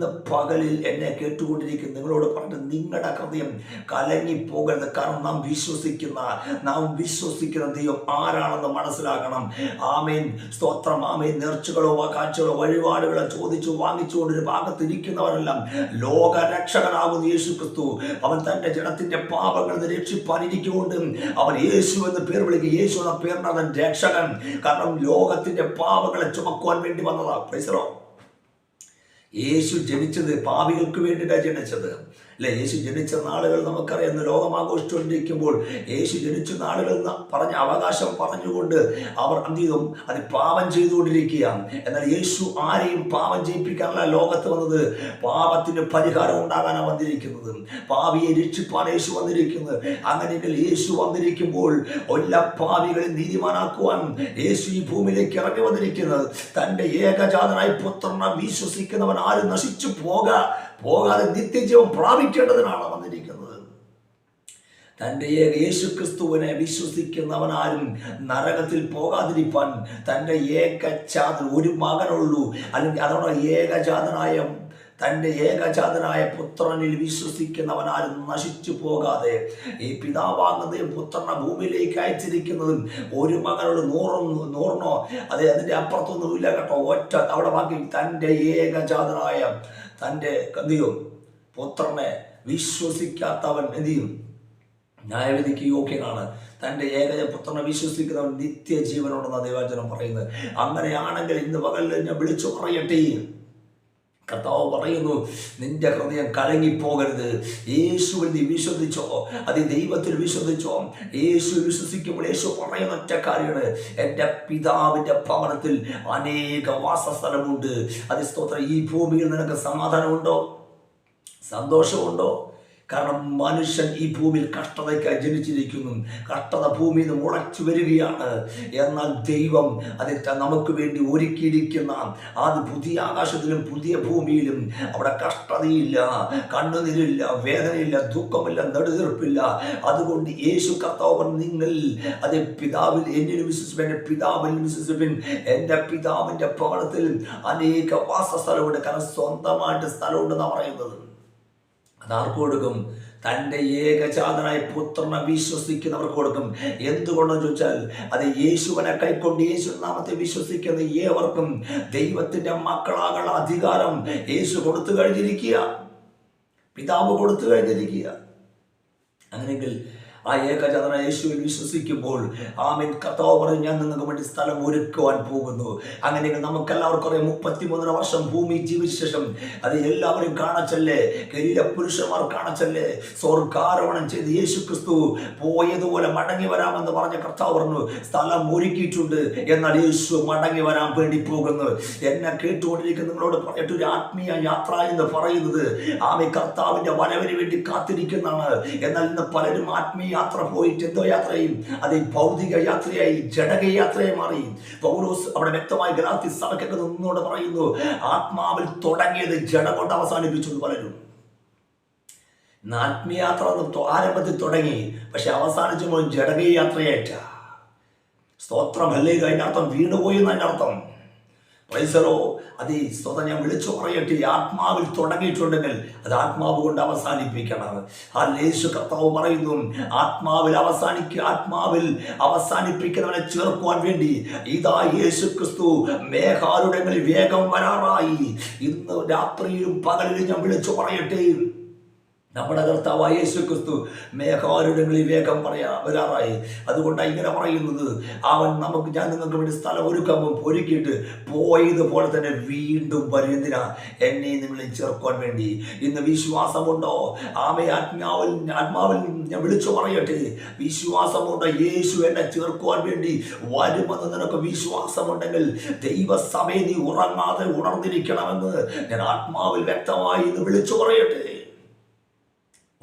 ഇന്ന് പകലിൽ എന്നെ കേട്ടുകൊണ്ടിരിക്കുന്ന നിങ്ങളോട് പറഞ്ഞിട്ട് നിങ്ങളുടെ ഹൃദയം കലങ്ങിപ്പോകരുത് കാരണം നാം വിശ്വസിക്കുന്ന നാം വിശ്വസിക്കുന്ന ദൈവം ആരാണെന്ന് മനസ്സിലാക്കണം. ആമേൻ. സ്തോത്രം. ആമേൻ. നേർച്ചകളോ കാഴ്ചകളോ വഴിപാടുകളോ ചോദിച്ചു വാങ്ങിച്ചുകൊണ്ട് ഒരു ഭാഗത്തിരിക്കുന്നവരെല്ലാം ലോക രക്ഷകനാകുന്ന യേശു ക്രിസ്തു അവൻ തന്റെ ജനത്തിന്റെ പാപങ്ങൾ രക്ഷിപ്പാനിരിക്കുകൊണ്ട് അവൻ യേശു എന്ന് പേർ വിളിക്കുക യേശു എന്ന പേരിനാണ് രക്ഷകൻ. കാരണം ലോകത്തിന്റെ പാപങ്ങളെ ചുമക്കുവാൻ വേണ്ടി വന്നതാണ് പ്രൈസറോ യേശു ജനിച്ചത് പാപികൾക്ക് വേണ്ടിയിട്ടാണ് ജനിച്ചത്. അല്ലെ? യേശു ജനിച്ച നാളുകൾ നമുക്കറിയാം ലോകം ആഘോഷിച്ചുകൊണ്ടിരിക്കുമ്പോൾ യേശു ജനിച്ച നാളുകൾ പറഞ്ഞ അവകാശം പറഞ്ഞുകൊണ്ട് അവർ ചെയ്തു? അത് പാപം ചെയ്തുകൊണ്ടിരിക്കുകയാണ്. എന്നാൽ യേശു ആരെയും പാപം ചെയ്യിപ്പിക്കാനല്ല ലോകത്ത് വന്നത്. പാപത്തിന് പരിഹാരം ഉണ്ടാകാനാണ് വന്നിരിക്കുന്നത്. പാവിയെ രക്ഷിപ്പാൻ യേശു വന്നിരിക്കുന്നത് അങ്ങനെയെങ്കിൽ യേശു വന്നിരിക്കുമ്പോൾ എല്ലാ പാപികളെ നീതിമാനാക്കുവാൻ യേശു ഈ ഭൂമിയിലേക്ക് ഇറങ്ങി വന്നിരിക്കുന്നത്. തന്റെ ഏകജാതനായി പുത്രനെ വിശ്വസിക്കുന്നവൻ ആരും നശിച്ചു പോക. പോകാതെ നിത്യജീവൻ പ്രാപിക്കേണ്ടതിനാണ് വന്നിരിക്കുന്നത്. തന്റെ യേശു ക്രിസ്തുവിനെ വിശ്വസിക്കുന്നവനാരും നരകത്തിൽ പോകാതിരിപ്പാൻ തന്റെ ഏകചാതൻ ഒരു മകനുള്ളൂ. അല്ലെങ്കിൽ അതോടെ ഏകജാതനായ തന്റെ ഏകജാതനായ പുത്രനിൽ വിശ്വസിക്കുന്നവനാരും നശിച്ചു പോകാതെ ഈ പിതാവാകുന്നതും പുത്രനെ ഭൂമിയിലേക്ക് അയച്ചിരിക്കുന്നതും ഒരു മകനോട് നൂറും നൂറിനോ അതെ അതിന്റെ അപ്പുറത്തൊന്നുമില്ല കേട്ടോ ഒറ്റ അവിടെ ബാക്കി തന്റെ ഏകജാതനായ തന്റെ എന്ത് ചെയ്യും പുത്രനെ വിശ്വസിക്കാത്തവൻ എന്ത് ചെയ്യും? ന്യായവിധിക്ക് യോഗ്യനാണ്. തന്റെ ഏകജ പുത്രനെ വിശ്വസിക്കുന്നവൻ നിത്യജീവനുണ്ടെന്ന ദൈവചനം പറയുന്നത്. അങ്ങനെയാണെങ്കിൽ ഇന്ന് പകലിൽ ഞാൻ വിളിച്ചു പറയട്ടെ. കർത്താവ് പറയുന്നു നിന്റെ ഹൃദയം കലങ്ങിപ്പോകരുത്. യേശുവിൽ നീ വിശ്വസിച്ചോ? അത് ദൈവത്തിൽ വിശ്വസിച്ചോ? യേശു വിശ്വസിക്കുമ്പോൾ യേശു പറയുന്ന ഒറ്റ കാര്യമാണ്. എന്റെ പിതാവിന്റെ ഭവനത്തിൽ അനേക വാസസ്ഥലമുണ്ട്. അത് സ്തോത്രം. ഈ ഭൂമിയിൽ നിനക്ക് സമാധാനമുണ്ടോ? സന്തോഷമുണ്ടോ? കാരണം മനുഷ്യൻ ഈ ഭൂമിയിൽ കഷ്ടതയ്ക്കായി ജനിച്ചിരിക്കുന്നു. കഷ്ടത ഭൂമിയിൽ നിന്ന് മുളച്ചു വരികയാണ്. എന്നാൽ ദൈവം അത് നമുക്ക് വേണ്ടി ഒരുക്കിയിരിക്കുന്ന അത് പുതിയ ആകാശത്തിലും പുതിയ ഭൂമിയിലും അവിടെ കഷ്ടതയില്ല കണ്ണുനീരില്ല വേദനയില്ല ദുഃഖമില്ല നെടുതീർപ്പില്ല. അതുകൊണ്ട് യേശു കർത്താവൻ നിങ്ങൾ അതെ പിതാവിൽ എന്നിൽ വിശ്വസിപ്പിൻ എന്റെ പിതാവിൽ വിശ്വസിപ്പിൻ. എന്റെ പിതാവിന്റെ ഭവനത്തിൽ അനേക വാസസ്ഥലമുണ്ട്. കാരണം സ്വന്തമായിട്ട് സ്ഥലമുണ്ടെന്നാണ് പറയുന്നത്. അതാർക്ക് കൊടുക്കും തന്റെ ഏകജാതനായ പുത്രനെ വിശ്വസിക്കുന്നവർക്ക് കൊടുക്കും. എന്തുകൊണ്ടെന്ന് ചോദിച്ചാൽ അത് യേശുവിനെ കൈക്കൊണ്ട് യേശു നാമത്തെ വിശ്വസിക്കുന്ന ഏവർക്കും ദൈവത്തിന്റെ മക്കളാകാനുള്ള അധികാരം യേശു കൊടുത്തു കഴിഞ്ഞിരിക്കുക. പിതാവ് കൊടുത്തു കഴിഞ്ഞിരിക്കുക. അങ്ങനെയെങ്കിൽ ആ ഏകജാതന യേശുവിൽ വിശ്വസിക്കുമ്പോൾ ആമീൻ. കർത്താവ് പറഞ്ഞു ഞാൻ നിങ്ങൾക്ക് വേണ്ടി സ്ഥലം ഒരുക്കുവാൻ പോകുന്നു. അങ്ങനെയെങ്കിൽ നമുക്കെല്ലാവർക്കും അറിയാം മുപ്പത്തി മൂന്നര വർഷം ഭൂമി ജീവിച്ച ശേഷം അത് എല്ലാവരും കാണച്ചല്ലേ? കരീര പുരുഷന്മാർ കാണച്ചല്ലേ? സ്വർഗാരോഹണം ചെയ്ത് യേശു ക്രിസ്തു പോയതുപോലെ മടങ്ങി വരാമെന്ന് പറഞ്ഞ കർത്താവ് പറഞ്ഞു സ്ഥലം ഒരുക്കിയിട്ടുണ്ട്. എന്നാൽ യേശു മടങ്ങി വരാൻ വേണ്ടി പോകുന്നു. എന്നെ കേട്ടുകൊണ്ടിരിക്കുന്ന നിങ്ങളോട് പറഞ്ഞിട്ട് ഒരു ആത്മീയ യാത്ര എന്ന് പറയുന്നത് ആമി കർത്താവിന്റെ വരവിന് വേണ്ടി കാത്തിരിക്കുന്നതാണ്. എന്നാൽ ഇന്ന് പലരും ആത്മീയ യാത്ര പോയിട്ട് എന്തോ യാത്രയും അത് ഭൗതിക യാത്രയായി ജടക യാത്രയായി മാറി. പൗലോസ് അവിടെ വ്യക്തമായി ഗലാത്തി സഭയ്ക്കൊക്കെ നിന്നോട് പറയുന്നു ആത്മാവിൽ തുടങ്ങിയത് ജഡ കൊണ്ട് അവസാനിപ്പിച്ചു പലരും. ആത്മീയാത്ര ആരംഭത്തിൽ തുടങ്ങി പക്ഷെ അവസാനിച്ചപ്പോൾ ജഡക യാത്രയായിട്ട സ്തോത്രം അല്ലേ അതിന്റെ അർത്ഥം വീണുപോയി എന്നതിന്റെ അർത്ഥം പൈസറോ അത് ഈ സ്വതം ഞാൻ വിളിച്ചു പറയട്ടെ ഈ ആത്മാവിൽ തുടങ്ങിയിട്ടുണ്ടെങ്കിൽ അത് ആത്മാവ് കൊണ്ട് അവസാനിപ്പിക്കണം. ആ യേശു കർത്താവ് പറയുന്നു ആത്മാവിൽ അവസാനിക്കുക ആത്മാവിൽ അവസാനിപ്പിക്കുന്നവനെ ചേർക്കുവാൻ വേണ്ടി ഇതാ യേശു ക്രിസ്തു മേഘാരുടങ്ങളിൽ വേഗം വരാറായി. ഇന്ന് രാത്രിയിലും പകലിലും ഞാൻ വിളിച്ചു പറയട്ടെ. നമ്മുടെ കർത്താവായ യേശു ക്രിസ്തു മേഘാരുടങ്ങളിൽ വേഗം പറയാ വരാറായി. അതുകൊണ്ടാണ് ഇങ്ങനെ പറയുന്നത്. അവൻ നമുക്ക് ഞാൻ നിങ്ങൾക്ക് വേണ്ടി സ്ഥലം ഒരുക്കുമ്പം ഒരുക്കിയിട്ട് പോയതുപോലെ തന്നെ വീണ്ടും വരുന്നതിനാ എന്നെ നിങ്ങളെ ചേർക്കുവാൻ വേണ്ടി. ഇന്ന് വിശ്വാസമുണ്ടോ? ആമെ ആത്മാവിൽ ആത്മാവിൽ ഞാൻ വിളിച്ചു പറയട്ടെ. വിശ്വാസമുണ്ടോ? യേശു എന്നെ ചേർക്കുവാൻ വേണ്ടി വരുമെന്ന് നിനക്ക് വിശ്വാസമുണ്ടെങ്കിൽ ദൈവസഭയെ നീ ഉറങ്ങാതെ ഉണർന്നിരിക്കണമെന്ന് ഞാൻ ആത്മാവിൽ വ്യക്തമായി ഇന്ന് വിളിച്ചു പറയട്ടെ.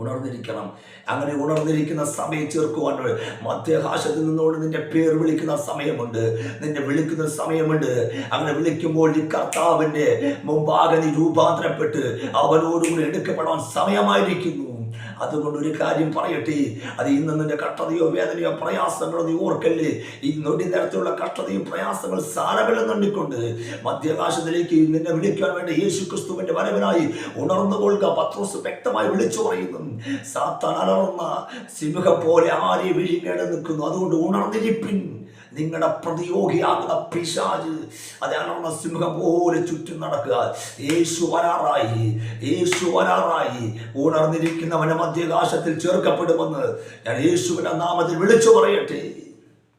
ഉണർന്നിരിക്കണം. അങ്ങനെ ഉണർന്നിരിക്കുന്ന സമയം ചേർക്കുവാൻ മധ്യഹാശത്തിൽ നിന്നോട് നിന്റെ പേർ വിളിക്കുന്ന സമയമുണ്ട്. നിന്നെ വിളിക്കുന്ന സമയമുണ്ട്. അങ്ങനെ വിളിക്കുമ്പോൾ ഈ കർത്താവിന്റെ മുമ്പാകെ നീ രൂപാന്തരപ്പെട്ട് അവനോടുകൂടി എടുക്കപ്പെടാൻ സമയമായിരിക്കുന്നു. അതുകൊണ്ട് ഒരു കാര്യം പറയട്ടെ. അത് ഇന്ന് നിന്റെ കഷ്ടതയോ വേദനയോ പ്രയാസങ്ങളോ നീ ഓർക്കല്ലേ. ഈ നൊടി നേരത്തിലുള്ള കഷ്ടതയും പ്രയാസങ്ങൾ സാരമില്ലെന്നുണ്ടിക്കൊണ്ട് മധ്യാകാശത്തിലേക്ക് നിന്നെ വിളിക്കാൻ വേണ്ടി യേശു ക്രിസ്തുവിന്റെ വരവിനായി ഉണർന്നു കൊള്ളുക. പത്രോസ് വ്യക്തമായി വിളിച്ചു പറയുന്നു. സാത്താൻ അലർന്ന സിംഹം പോലെ ആരെ വിഴിഞ്ഞേടെ നിൽക്കുന്നു അതുകൊണ്ട് ഉണർന്നിരിപ്പിൻ. നിങ്ങളുടെ പ്രതിയോഗിയാകുന്ന പിശാജ് അത് അലർന്ന സിംഹം പോലെ ചുറ്റും നടക്കുക. യേശു വരാറായി. യേശു വരാറായി. ഉണർന്നിരിക്കുന്നവനെ മധ്യകാശത്തിൽ ചേർക്കപ്പെടുമെന്ന് ഞാൻ യേശുവിനെ നാമത്തിൽ വിളിച്ചു പറയട്ടെ.